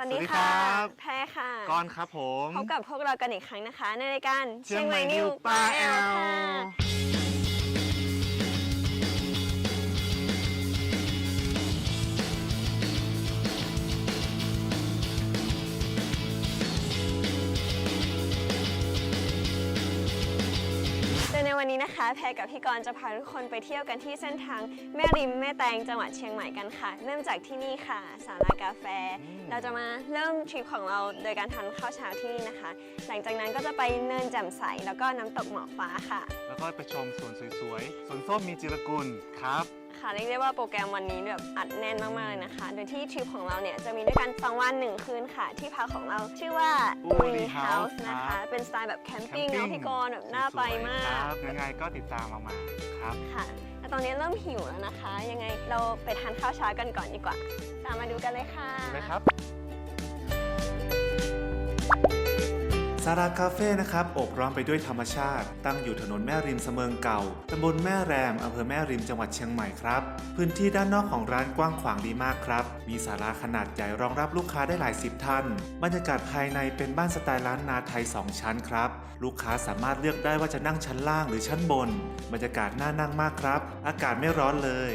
สวัสดีสวัสดีค่ะครับ แพรค่ะก้อนครับผม พบกับพวกเรากันอีกครั้งนะคะ ในรายการเชียงใหม่นิวป้าแอลค่ะ วันนี้นะคะ แพรกับพี่กรณ์จะพาทุกคนไปเที่ยวกันที่เส้นทางแม่ริมแม่แตงจังหวัดเชียงใหม่กันค่ะ เริ่มจากที่นี่ค่ะ สาลากาแฟ เราจะมาเริ่มทริปของเราโดยการทานข้าวเช้าที่นี่นะคะ หลังจากนั้นก็จะไปเนินแจ่มใสแล้วก็น้ำตกหมอกฟ้าค่ะ แล้วก็ไปชมสวนสวยๆ สวนส้มมีจิรกุลครับ ค่ะเรียกได้ว่าโปรแกรมวันนี้แบบอัดแน่นมากๆเลยนะคะ โดยที่ทริปของเราเนี่ยจะมีด้วยกัน2วัน 1 คืนค่ะ ที่พักของเราชื่อว่า Uri Uri House House นะครัคะบเป็นสไตล์แบบแคมปิ้งแคเนาะมปิ้งพี่กรณ์แบบน่าไปมาสวยๆคกรับยังไงก็ติดตามเรามาครับ ค่ะแต่ตอนนี้เริ่มหิวแล้วนะคะ ยังไงเราไปทานข้าวเช้ากันก่อนดีกว่า ตามมาดูกันเลยค่ะเลยครับซาราคาเฟ่นะครับโอบร้อมไปด้วยธรรมชาติ ตั้งอยู่ถนนแม่ริมเสมิงเก่าตำบลแม่แรมอำเภอแม่ริมจังหวัดเชียงใหม่ครับ พื้นที่ด้านนอกของร้านกว้างขวางดีมากครับ มีศาลาขนาดใหญ่รองรับลูกค้าได้หลายสิบท่าน บรรยากาศภายในเป็นบ้านสไตล์ล้านนาไทย 2 ชั้นครับ ลูกค้าสามารถเลือกได้ว่าจะนั่งชั้นล่างหรือชั้นบน บรรยากาศน่านั่งมากครับ อากาศไม่ร้อนเลย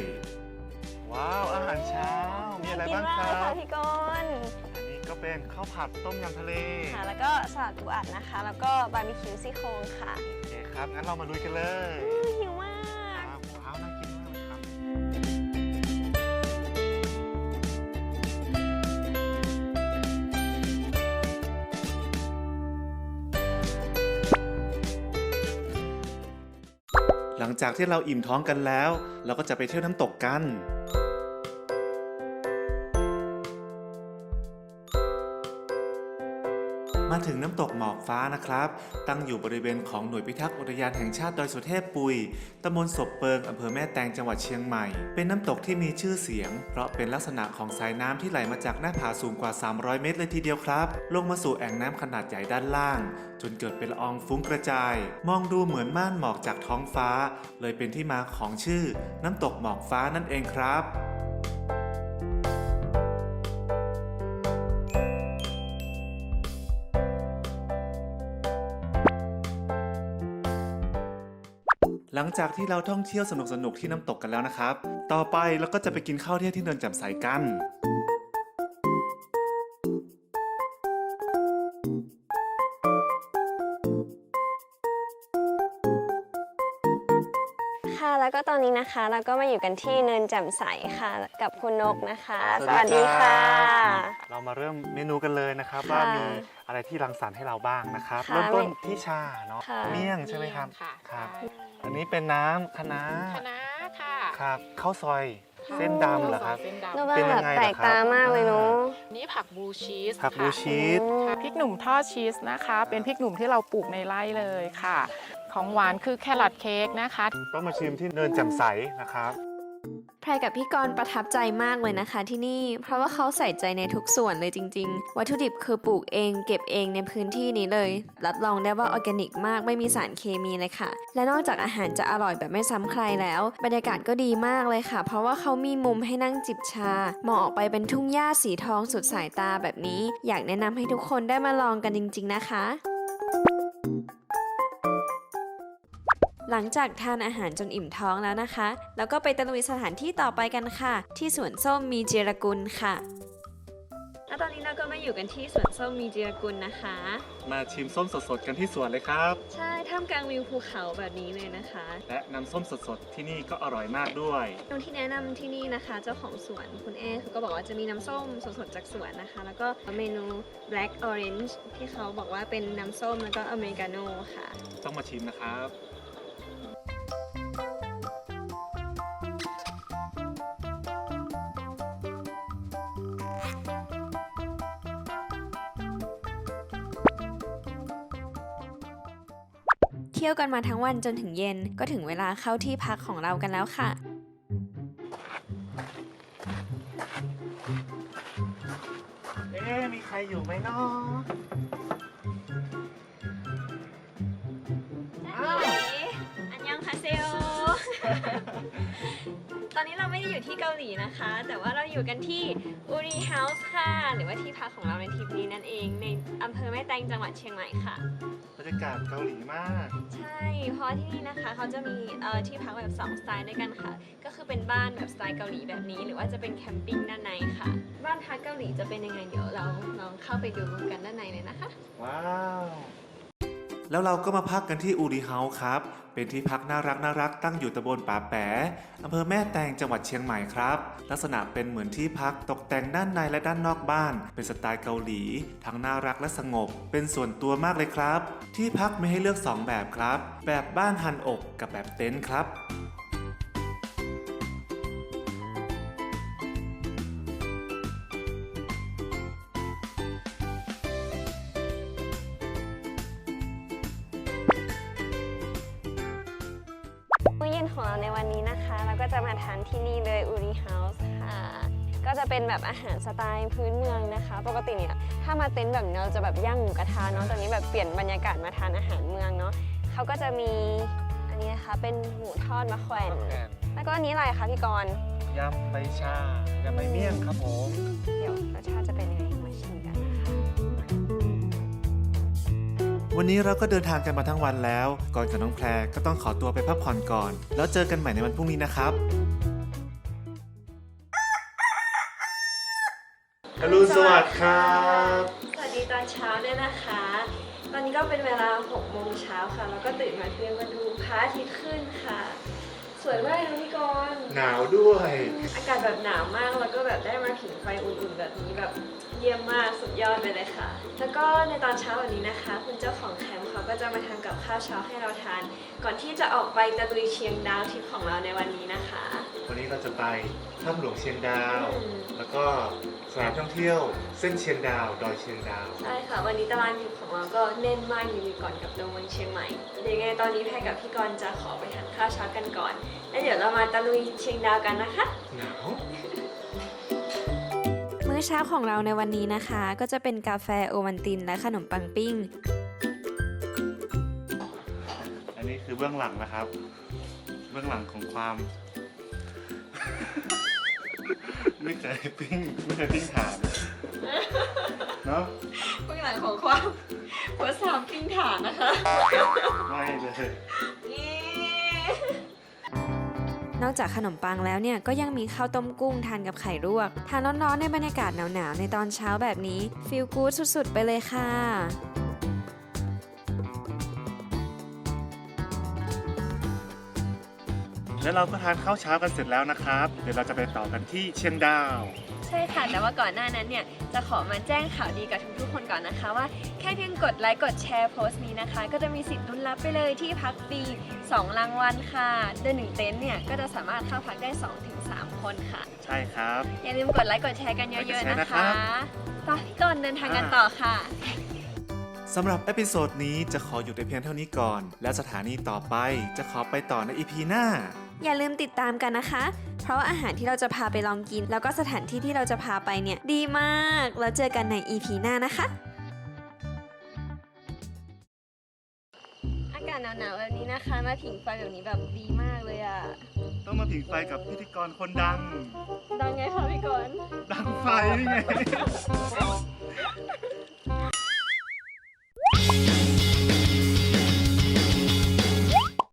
ว้าวอาหารเช้ามีอะไรบ้างคกินรัมากเลยค่ะบพี่กรณ์อันนี้ก็ เป็นข้าวผัดต้มยำทะเลค่ะ แล้วก็สลัดปูอัดนะคะ แล้วก็บาร์บีคิวซี่โครงค่ะ โอเคครับ งั้นเรามาลุยกันเลยอื้อหิวมาก ว้าวว้าวน่ากินมากเลยครับ หลังจากที่เราอิ่มท้องกันแล้ว เราก็จะไปเที่ยวน้ำตกกัน มาถึงน้ำตกหมอกฟ้านะครับ ตั้งอยู่บริเวณของหน่วยพิทักษ์อุทยานแห่งชาติดอยสุเทพปุยตำบลศพเปิงอำเภอแม่แตงจังหวัดเชียงใหม่ เป็นน้ำตกที่มีชื่อเสียง เพราะเป็นลักษณะของสายน้ำที่ไหลมาจากหน้าผาสูงกว่า 300 เมตรเลยทีเดียวครับ ลงมาสู่แอ่งน้ำขนาดใหญ่ด้านล่าง จนเกิดเป็นละอองฟุ้งกระจาย มองดูเหมือนม่านหมอกจากท้องฟ้า เลยเป็นที่มาของชื่อ น้ำตกหมอกฟ้านั่นเองครับ หลังจากที่เราท่องเที่ยวสนุกๆที่น้ำตกกันแล้วนะครับ ต่อไปเราก็จะไปกินข้าวเที่ยงที่เนินแจ่มใสกัน ค่ะ แล้วก็ตอนนี้นะคะเราก็มาอยู่กันที่เนินแจ่มใสค่ะ กับคุณนกนะคะ สวัสดีค่ะ เรามาเริ่มเมนูกันเลยนะครับค่ะว่ามีอะไรที่รังสรรค์ให้เราบ้างนะครับ ค่ะเริ่มต้นที่ชาเนาะค่ะ เมี่ยงใช่ไหมครับค่ะครับ ใช่อั นนี้เป็นน้ำคะน้าคณะค่ะครับข้าวซอยเส้นดำเหรอครับ เส้นดำนกว่าเป็นแบยับงไงแปลกเหรอครับตามากเลยเนาะนี่ผักบลูชีสผักบลูค่ะชีส ค่ะพริกหนุ่มทอดชีสนะคะ เป็นพริกหนุ่มที่เราปลูกในไร่เลยค่ะ ของหวานคือแครอทเค้กนะคะ ต้องมาชิมที่เนินแจ่มใสนะครับ แพรกับพี่กรณ์ประทับใจมากเลยนะคะที่นี่ เพราะว่าเขาใส่ใจในทุกส่วนเลยจริง ๆ วัตถุดิบคือปลูกเองเก็บเองในพื้นที่นี้เลย รับรองได้ว่าออร์แกนิกมากไม่มีสารเคมีเลยค่ะ และนอกจากอาหารจะอร่อยแบบไม่ซ้ำใครแล้ว บรรยากาศก็ดีมากเลยค่ะ เพราะว่าเขามีมุมให้นั่งจิบชามองออกไปเป็นทุ่งหญ้าสีทองสุดสายตาแบบนี้ อยากแนะนำให้ทุกคนได้มาลองกันจริง ๆ นะคะ หลังจากทานอาหารจนอิ่มท้องแล้วนะคะ แล้วก็ไปตะลุยสถานที่ต่อไปกันค่ะ ที่สวนส้มมีเจรกุลค่ะแล้วตอนนี้เราก็มาอยู่กันที่สวนส้มมีเจียกุลนะคะ มาชิมส้มสดๆกันที่สวนเลยครับ ใช่ท่ามกลางวิวภูเขาแบบนี้เลยนะคะ และน้ำส้มสดๆที่นี่ก็อร่อยมากด้วยตรงที่แนะนำที่นี่นะคะ เจ้าของสวนคุณเอเขาก็บอกว่าจะมีน้ำส้มสดๆจากสวนนะคะ แล้วก็เมนู black orange ที่เขาบอกว่าเป็นน้ำส้มแล้วก็อเมริกาโน่ค่ะ ต้องมาชิมนะครับ ที่ยวกันมาทั้งวันจนถึงเย็น ก็ถึงเวลาเข้าที่พักของเรากันแล้วค่ะ เอ๊ะมีใครอยู่ไหมเนาะ ตอนนี้เราไม่ได้อยู่ที่เกาหลีนะคะ แต่ว่าเราอยู่กันที่อูรีเฮาส์ค่ะ หรือว่าที่พักของเราในทริปนี้นั่นเอง ในอำเภอแม่แตงจังหวัดเชียงใหม่ค่ะ บรรยากาศเกาหลีมาก ใช่ เพราะที่นี่นะคะเขาจะมีเอ่อที่พักแบบ 2 สไตล์ด้วยกันค่ะ ก็คือเป็นบ้านแบบสไตล์เกาหลีแบบนี้ หรือว่าจะเป็นแคมปิ้งด้านในค่ะ บ้านพักเกาหลีจะเป็นยังไงเดี๋ยวเราลองเข้าไปดูกันด้านในเลยนะคะ ว้าว แล้วเราก็มาพักกันที่อูรีเฮาส์ครับ เป็นที่พักน่ารักน่ารักตั้งอยู่ตำบลป่าแปะอำเภอแม่แตงจังหวัดเชียงใหม่ครับ ลักษณะเป็นเหมือนที่พักตกแต่งด้านในและด้านนอกบ้าน เป็นสไตล์เกาหลี ทั้งน่ารักและสงบ เป็นส่วนตัวมากเลยครับ ที่พักมีให้เลือก 2 แบบครับ แบบบ้านฮันอกกับแบบเต็นท์ครับ ของเราในวันนี้นะคะ เราก็จะมาทานที่นี่เลยอูรีเฮาส์ค่ะ ก็จะเป็นแบบอาหารสไตล์พื้นเมืองนะคะ ปกติเนี่ยถ้ามาเต็นท์แบบนี้เราจะแบบย่างหมูกระทะเนาะตอนนี้แบบเปลี่ยนบรรยากาศมาทานอาหารเมืองเนาะเขาก็จะมีอันนี้นะคะเป็นหมูทอดมะแขวนแล้วก็อันนี้อะไรคะพี่กรณ์ยำใบชายำใบเมี่ยงครับผม เดี๋ยวรสชาติจะเป็นยังไงมาชิมกันนะคะ วันนี้เราก็เดินทางกันมาทั้งวันแล้ว ก่อนกับน้องแพรก็ต้องขอตัวไปพักผ่อนก่อน แล้วเจอกันใหม่ในวันพรุ่งนี้นะครับ อรุณสวัสดิ์ครับ สวัสดีตอนเช้าด้วยนะคะ ตอนนี้ก็เป็นเวลา6โมงเช้าค่ะ แล้วก็ตื่นมาเตรียมมาดูพระอาทิตย์ขึ้นค่ะ สวยมากเลยพี่กรณ์หนาวด้วย อากาศแบบหนาวมากแล้วก็แบบได้มาผิงไฟอุ่นๆ แบบนี้แบบเยี่ยมมากสุดยอดไปเลยค่ะ แล้วก็ในตอนเช้าวันนี้นะคะ คุณเจ้าของแคมป์เขาก็จะมาทำกับข้าวเช้าให้เราทาน ก่อนที่จะออกไปตะลุยเชียงดาวทริปของเราในวันนี้นะคะ วันนี้เราจะไปถ้ำหลวงเชียงดาวอืมแล้วก็สถานท่องเที่ยวเส้นเชียงดาวดอยเชียงดาว ใช่ค่ะ วันนี้ตารางทริปของเราก็แน่นมากอยู่ก่อนกับตัวเมืองเชียงใหม่เดี๋ยวยังไงตอนนี้แพรกับพี่กรณ์จะขอไปทานข้าวเช้ากันก่อน แล้วเดี๋ยวเรามาตะลุยเชียงดาวกันนะคะหนาวมื้อเช้าของเราในวันนี้นะคะ ก็จะเป็นกาแฟโอวันตินและขนมปังปิ้ง อันนี้คือเบื้องหลังนะครับ เบื้องหลังของความ ไม่เคยปิ้งไม่เคยปิ้งถ่านเนาะเบื้องหลังของความหัวสามปิ้งถ่านนะคะ ไม่เลยนี่นอกจากขนมปังแล้วเนี่ยก็ยังมีข้าวต้มกุ้งทานกับไข่ลวก ทานร้อนๆในบรรยากาศหนาวๆในตอนเช้าแบบนี้ฟีลกู๊ดสุดๆ ไปเลยค่ะ แล้วเราก็ทานข้าวเช้ากันเสร็จแล้วนะครับ เดี๋ยวเราจะไปต่อกันที่เชียงดาว ใช่ค่ะ แต่ว่าก่อนหน้านั้นเนี่ย จะขอมาแจ้งข่าวดีกับทุกๆคนก่อนนะคะ ว่าแค่เพียงกดไลค์กดแชร์โพสต์นี้นะคะ ก็จะมีสิทธิ์ลุ้นรับไปเลยที่พักฟรี2รางวัลค่ะเดือนหนึ่งเต็นท์เนี่ยก็จะสามารถเข้าพักได้ 2-3 คนค่ะ ใช่ครับ อย่าลืมกดไลค์กดแชร์กันเยอะๆกดแชร์นะนะครัคะบต่อพี่ก่อนเดินทางกันต่อค่ะ สำหรับเอพิโซดนี้จะขอหยุดแต่เพียงเท่านี้ก่อน และสถานีต่อไปจะขอไปต่อในอีพีหน้า อย่าลืมติดตามกันนะคะ เพราะว่าอาหารที่เราจะพาไปลองกิน แล้วก็สถานที่ที่เราจะพาไปเนี่ยดีมาก แล้วเจอกันใน EP หน้านะคะ อากาศหนาวๆแบบนี้นะคะ มาผิงไฟแบบนี้แบบดีมากเลยอะต้องมาผิงไฟกับพิธีกรคนดัง ดังไงคะพี่กรณ์ดังไฟนี่ไง